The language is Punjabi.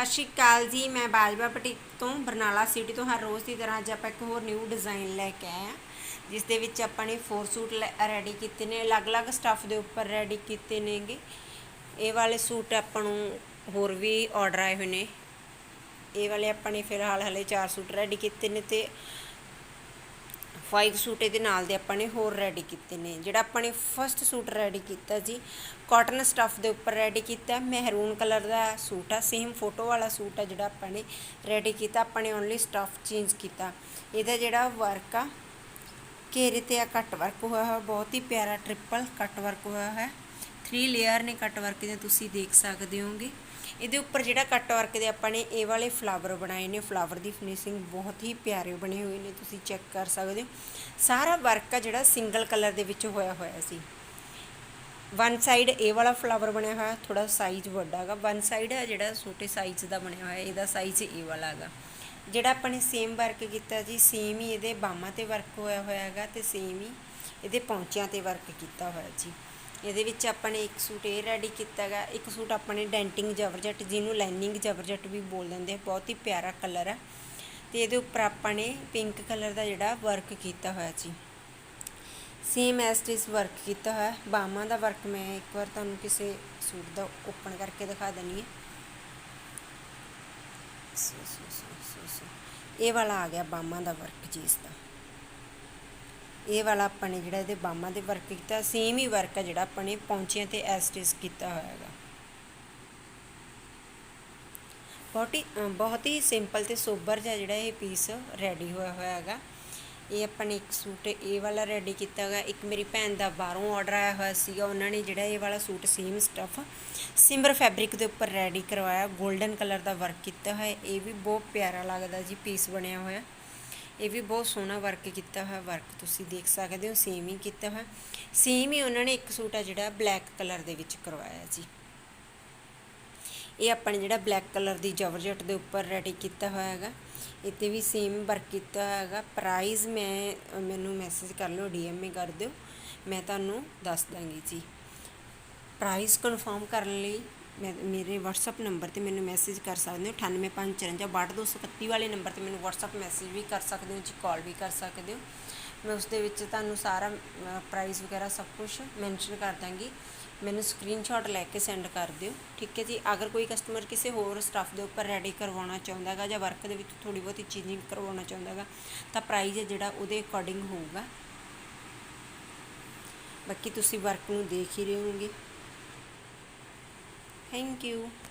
ਸਤਿ ਸ਼੍ਰੀ ਅਕਾਲ ਜੀ, ਮੈਂ ਬਾਜਵਾ ਬੁਟੀਕ ਤੋਂ ਬਰਨਾਲਾ ਸਿਟੀ ਤੋਂ ਹਰ ਰੋਜ਼ ਦੀ ਤਰ੍ਹਾਂ ਅੱਜ ਆਪਾਂ ਇੱਕ ਹੋਰ ਨਿਊ ਡਿਜ਼ਾਈਨ ਲੈ ਕੇ ਆਏ ਆ ਜਿਸ ਦੇ ਵਿੱਚ ਆਪਾਂ ਨੇ ਫੋਰ ਸੂਟ ਰੈਡੀ ਕੀਤੇ ਨੇ, ਅਲੱਗ-ਅਲੱਗ ਸਟੱਫ ਦੇ ਉੱਪਰ ਰੈਡੀ ਕੀਤੇ ਨੇਗੇ। ਇਹ ਵਾਲੇ ਸੂਟ ਆਪਾਂ ਨੂੰ ਹੋਰ ਵੀ ਆਰਡਰ ਆਏ ਹੋਏ ਨੇ। ਇਹ ਵਾਲੇ ਆਪਾਂ ਨੇ ਫਿਲਹਾਲ ਹਲੇ 4 ਸੂਟ ਰੈਡੀ ਕੀਤੇ ਨੇ ਤੇ 5 ਸੂਟ ਇਹਦੇ ਨਾਲ ਦੇ ਆਪਾਂ ਨੇ ਹੋਰ ਰੈਡੀ ਕੀਤੇ ਨੇ। ਜਿਹੜਾ ਆਪਾਂ ਨੇ ਫਸਟ ਸੂਟ ਰੈਡੀ ਕੀਤਾ ਜੀ ਕਾਟਨ ਸਟੱਫ ਦੇ ਉੱਪਰ ਰੈਡੀ ਕੀਤਾ ਮਹਿਰੂਨ ਕਲਰ ਦਾ ਸੂਟ ਆ ਸੇਮ ਫੋਟੋ ਵਾਲਾ ਸੂਟ ਆ ਜਿਹੜਾ ਆਪਾਂ ਨੇ ਰੈਡੀ ਕੀਤਾ, ਆਪਾਂ ਨੇ ਓਨਲੀ ਸਟੱਫ ਚੇਂਜ ਕੀਤਾ। ਇਹਦਾ ਜਿਹੜਾ ਵਰਕ ਆ, ਘੇਰੇ ਤੇ ਆ ਕੱਟ ਵਰਕ ਹੋਇਆ ਹੋਇਆ, ਬਹੁਤ ਹੀ ਪਿਆਰਾ ਟ੍ਰਿਪਲ ਕੱਟ ਵਰਕ ਹੋਇਆ ਹੈ 3 ਲੇਅਰ ਨੇ ਕੱਟ ਵਰਕ ਦੇ ਤੁਸੀਂ ਦੇਖ ਸਕਦੇ ਹੋਗੇ। ਇਹਦੇ ਉੱਪਰ ਜਿਹੜਾ ਕੱਟ ਵਰਕ ਦੇ ਆਪਾਂ ਨੇ ਇਹ ਵਾਲੇ ਫਲਾਵਰ ਬਣਾਏ ਨੇ। ਫਲਾਵਰ ਦੀ ਫਿਨਿਸ਼ਿੰਗ ਬਹੁਤ ਹੀ ਪਿਆਰੇ ਬਣੇ ਹੋਏ ਨੇ, ਤੁਸੀਂ ਚੈੱਕ ਕਰ ਸਕਦੇ ਹੋ। ਸਾਰਾ ਵਰਕ ਆ ਜਿਹੜਾ ਸਿੰਗਲ ਕਲਰ ਦੇ ਵਿੱਚ ਹੋਇਆ ਹੋਇਆ ਸੀ। ਵਨ ਸਾਈਡ ਇਹ ਵਾਲਾ ਫਲਾਵਰ ਬਣਿਆ ਹੋਇਆ ਥੋੜਾ ਸਾਈਜ਼ ਵੱਡਾ ਹੈਗਾ। ਵਨ ਸਾਈਡ ਹੈ ਜਿਹੜਾ ਛੋਟੇ ਸਾਈਜ਼ ਦਾ ਬਣਿਆ ਹੋਇਆ, ਇਹਦਾ ਸਾਈਜ਼ ਇਹ ਵਾਲਾ ਹੈਗਾ। ਜਿਹੜਾ ਆਪਾਂ ਨੇ ਸੇਮ ਵਰਕ ਕੀਤਾ ਜੀ ਸੇਮ ਹੀ ਇਹਦੇ ਬਾਹਾਂ ਤੇ ਵਰਕ ਹੋਇਆ ਹੋਇਆ ਹੈਗਾ ਤੇ ਸੇਮ ਹੀ ਇਹਦੇ ਪੌਂਚਿਆਂ ਤੇ ਵਰਕ ਕੀਤਾ ਹੋਇਆ ਜੀ। ਇਹਦੇ ਵਿੱਚ ਆਪਾਂ ਨੇ ਇੱਕ ਸੂਟ ਇਹ ਰੈਡੀ ਕੀਤਾ ਹੈਗਾ। ਇੱਕ ਸੂਟ ਆਪਾਂ ਨੇ ਡੈਂਟਿੰਗ ਜਵਰਜਟ, ਜਿਹਨੂੰ ਲਾਈਨਿੰਗ ਜਵਰਜਟ ਵੀ ਬੋਲ ਦਿੰਦੇ ਬਹੁਤ ਹੀ ਪਿਆਰਾ ਕਲਰ ਹੈ ਤੇ ਇਹਦੇ ਉੱਪਰ ਆਪਾਂ ਨੇ ਪਿੰਕ ਕਲਰ ਦਾ ਜਿਹੜਾ ਵਰਕ ਕੀਤਾ ਹੋਇਆ ਜੀ। ਸੇਮ ਐਸ ਟਿਸ ਵਰਕ ਕੀਤਾ ਹੋਇਆ। ਬਾਹਾਂ ਦਾ ਵਰਕ ਮੈਂ ਇੱਕ ਵਾਰ ਤੁਹਾਨੂੰ ਕਿਸੇ ਸੂਟ ਦਾ ਓਪਨ ਕਰਕੇ ਦਿਖਾ ਦਨੀ ਹੈ। ਇਹ ਵਾਲਾ ਆ ਗਿਆ ਬਾਹਾਂ ਦਾ ਵਰਕ ਜੀ ਇਸ ਦਾ। ਇਹ ਵਾਲਾ ਆਪਾਂ ਨੇ ਜਿਹੜਾ ਇਹਦੇ ਬਾਹਾਂ ਦੇ ਵਰਕ ਕੀਤਾ ਸੇਮ ਹੀ ਵਰਕ ਹੈ ਜਿਹੜਾ ਆਪਾਂ ਨੇ ਪੌਂਚਿਆਂ ਤੇ ਐਸਟਿਸ ਕੀਤਾ ਹੋਇਆ ਹੈਗਾ। ਬਹੁਤ ਹੀ ਬਹੁਤ ਹੀ ਸਿੰਪਲ ਤੇ ਸੋਬਰ ਜਿਹਾ ਜਿਹੜਾ ਇਹ ਪੀਸ ਰੈਡੀ ਹੋਇਆ ਹੋਇਆ ਹੈਗਾ। ਇਹ ਆਪਾਂ ਨੇ ਇੱਕ ਸੂਟ ਇਹ ਵਾਲਾ ਰੈਡੀ ਕੀਤਾ ਹੈਗਾ। ਇੱਕ ਮੇਰੀ ਭੈਣ ਦਾ ਬਾਹਰੋਂ ਆਰਡਰ ਆਇਆ ਹੋਇਆ ਸੀਗਾ। ਉਹਨਾਂ ਨੇ ਜਿਹੜਾ ਇਹ ਵਾਲਾ suit same stuff shimmer fabric ਦੇ ਉੱਪਰ ਰੈਡੀ ਕਰਵਾਇਆ। 골ਡਨ ਕਲਰ ਦਾ ਵਰਕ ਕੀਤਾ ਹੋਇਆ। ਇਹ ਵੀ ਬਹੁਤ ਪਿਆਰਾ ਲੱਗਦਾ ਜੀ ਪੀਸ ਬਣਿਆ ਹੋਇਆ। ਇਹ ਵੀ ਬਹੁਤ ਸੋਹਣਾ ਵਰਕ ਕੀਤਾ ਹੋਇਆ ਵਰਕ ਤੁਸੀਂ ਦੇਖ ਸਕਦੇ ਹੋ ਸੇਮ ਹੀ ਕੀਤਾ ਹੋਇਆ। ਸੇਮ ਹੀ ਉਹਨਾਂ ਨੇ ਇੱਕ ਸੂਟ ਆ ਜਿਹੜਾ ਬਲੈਕ ਕਲਰ ਦੇ ਵਿੱਚ ਕਰਵਾਇਆ ਜੀ। ਇਹ ਆਪਾਂ ਨੇ ਜਿਹੜਾ ਬਲੈਕ ਕਲਰ ਦੀ ਜਵਰਜਟ ਦੇ ਉੱਪਰ ਰੈਡੀ ਕੀਤਾ ਹੋਇਆ ਹੈਗਾ। ਇੱਥੇ ਵੀ ਸੇਮ ਵਰਕ ਕੀਤਾ ਹੋਇਆ ਹੈਗਾ। ਪ੍ਰਾਈਸ ਮੈਂ, ਮੈਨੂੰ ਮੈਸੇਜ ਕਰ ਲਿਓ ਡੀਐਮਏ ਕਰ ਦਿਓ। ਮੈਂ ਤੁਹਾਨੂੰ ਦੱਸ ਦਾਂਗੀ ਜੀ। ਪ੍ਰਾਈਸ ਕਨਫਰਮ ਕਰਨ ਲਈ ਮੇਰੇ WhatsApp ਨੰਬਰ ਤੇ ਮੈਨੂੰ ਮੈਸੇਜ ਕਰ ਸਕਦੇ ਹੋ 9854562231 ਵਾਲੇ ਨੰਬਰ ਤੇ ਮੈਨੂੰ WhatsApp ਮੈਸੇਜ ਵੀ ਕਰ ਸਕਦੇ ਹੋ, ਜੀ ਕਾਲ ਵੀ ਕਰ ਸਕਦੇ ਹੋ। ਮੈਂ ਉਸ ਦੇ ਵਿੱਚ ਤੁਹਾਨੂੰ ਸਾਰਾ ਪ੍ਰਾਈਸ ਵਗੈਰਾ ਸਭ ਕੁਝ ਮੈਂਸ਼ਨ ਕਰ ਦਾਂਗੀ। ਮੈਨੂੰ ਸਕਰੀਨਸ਼ਾਟ ਲੈ ਕੇ ਸੈਂਡ ਕਰ ਦਿਓ, ਠੀਕ ਹੈ ਜੀ? ਅਗਰ ਕੋਈ ਕਸਟਮਰ ਕਿਸੇ ਹੋਰ ਸਟਾਫ ਦੇ ਉੱਪਰ ਰੈਡੀ ਕਰਵਾਉਣਾ ਚਾਹੁੰਦਾ ਹੈਗਾ ਜਾਂ ਵਰਕ ਦੇ ਵਿੱਚ ਥੋੜੀ ਬਹੁਤੀ ਚੇਂਜਿੰਗ ਕਰਵਾਉਣਾ ਚਾਹੁੰਦਾ ਹੈਗਾ, ਤਾਂ ਪ੍ਰਾਈਸ ਹੈ ਜਿਹੜਾ ਉਹਦੇ ਅਕੋਰਡਿੰਗ ਹੋਊਗਾ। ਬਾਕੀ ਤੁਸੀਂ ਵਰਕ ਨੂੰ ਦੇਖ ਹੀ ਰਹੇ ਹੋਗੇ thank you.